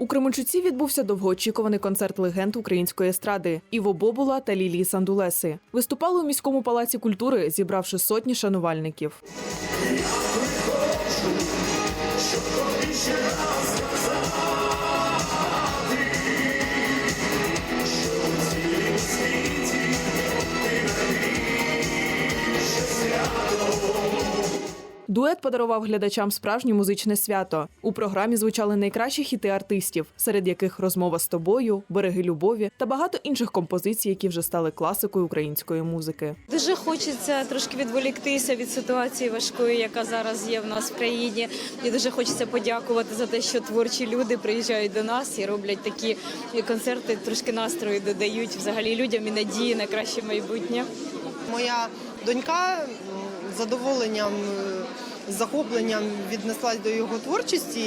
У Кременчуці відбувся довгоочікуваний концерт легенд української естради Іво Бобула та Лілії Сандулеси. Виступали у міському палаці культури, зібравши сотні шанувальників. Дует подарував глядачам справжнє музичне свято. У програмі звучали найкращі хіти артистів, серед яких розмова з тобою, береги любові та багато інших композицій, які вже стали класикою української музики. Дуже хочеться трошки відволіктися від ситуації важкої, яка зараз є в нас в країні. І дуже хочеться подякувати за те, що творчі люди приїжджають до нас і роблять такі концерти, трошки настрою додають взагалі людям і надії на краще майбутнє. Моя донька задоволенням, е, захопленням віднеслась до його творчості.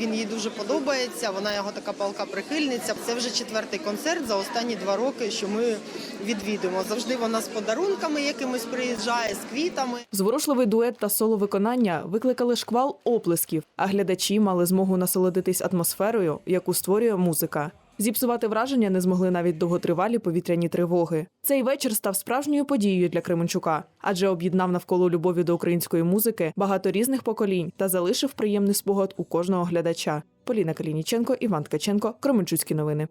Він їй дуже подобається. Вона його така палка прихильниця. Це вже четвертий концерт за останні два роки, що ми відвідуємо. Завжди вона з подарунками якимось приїжджає, з квітами. Зворушливий дует та соло-виконання викликали шквал оплесків, а глядачі мали змогу насолодитись атмосферою, яку створює музика. Зіпсувати враження не змогли навіть довготривалі повітряні тривоги. Цей вечір став справжньою подією для Кременчука, адже об'єднав навколо любові до української музики багато різних поколінь та залишив приємний спогад у кожного глядача. Поліна Калініченко, Іван Ткаченко, Кременчуцькі новини.